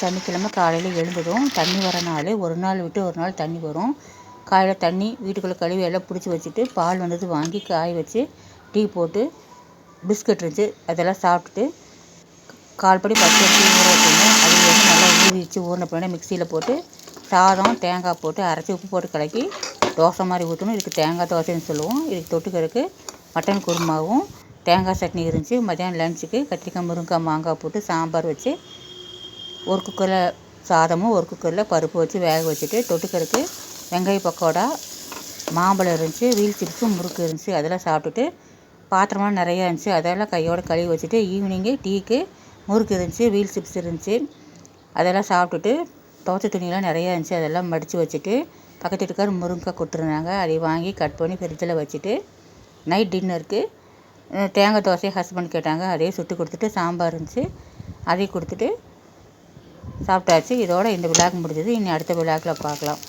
சனிக்கிழமை காலையில் எழுந்ததும் தண்ணி வர நாள் ஒரு நாள் விட்டு ஒரு நாள் தண்ணி வரும். காலையில் தண்ணி வீட்டுக்குள்ளே கழுவி எல்லாம் பிடிச்சி வச்சுட்டு பால் வந்தது வாங்கி காய வச்சு டீ போட்டு பிஸ்கட் இருந்துச்சு அதெல்லாம் சாப்பிட்டுட்டு கால் படி பச்சை அரிசி ஊற வச்சுருந்தேன். அது வந்து நல்லா ஊறிச்சு ஊறின பின்னாடி மிக்சியில் போட்டு சாதம் தேங்காய் போட்டு அரைச்சி உப்பு போட்டு கலக்கி தோசை மாதிரி ஊற்றணும் இதுக்கு தேங்காய் தோசைன்னு சொல்லுவோம். இதுக்கு தொட்டுக்கிறதுக்கு மட்டன் குருமாவும் தேங்காய் சட்னி இருந்துச்சு. மதியானம் லஞ்சுக்கு கத்திரிக்காய் முருங்கைக்காய் மாங்காய் போட்டு சாம்பார் வச்சு ஒரு குக்கரில் சாதமும் ஒரு குக்கரில் பருப்பு வச்சு வேக வச்சுட்டு தொட்டுக்கிறதுக்கு வெங்காய பக்கோடா மாம்பழம் இருந்துச்சு வீல் சிப்ஸும் முறுக்கு இருந்துச்சு. அதெல்லாம் சாப்பிட்டுட்டு பாத்திரமெல்லாம் நிறையா இருந்துச்சு. அதெல்லாம் கையோடு கழுவி வச்சுட்டு ஈவினிங்கு டீக்கு முறுக்கு இருந்துச்சு வீல் சிப்ஸ் இருந்துச்சு. அதெல்லாம் சாப்பிட்டுட்டு துவைச்ச துணியெல்லாம் நிறையா இருந்துச்சு. அதெல்லாம் மடித்து வச்சுட்டு பக்கத்து வீட்டுக்கார் முருங்கைக்காய் கொடுத்துருந்தாங்க. அதை வாங்கி கட் பண்ணி ஃப்ரிட்ஜில் வச்சுட்டு நைட் டின்னருக்கு தேங்காய் தோசையை ஹஸ்பண்ட் கேட்டாங்க. அதையே சுட்டு கொடுத்துட்டு சாம்பார் இருந்துச்சு. அதையும் கொடுத்துட்டு சாப்பிட்டாச்சு. இதோட இந்த விழாக்கு முடிஞ்சது. இனி அடுத்த விழாக்கில் பார்க்கலாம்.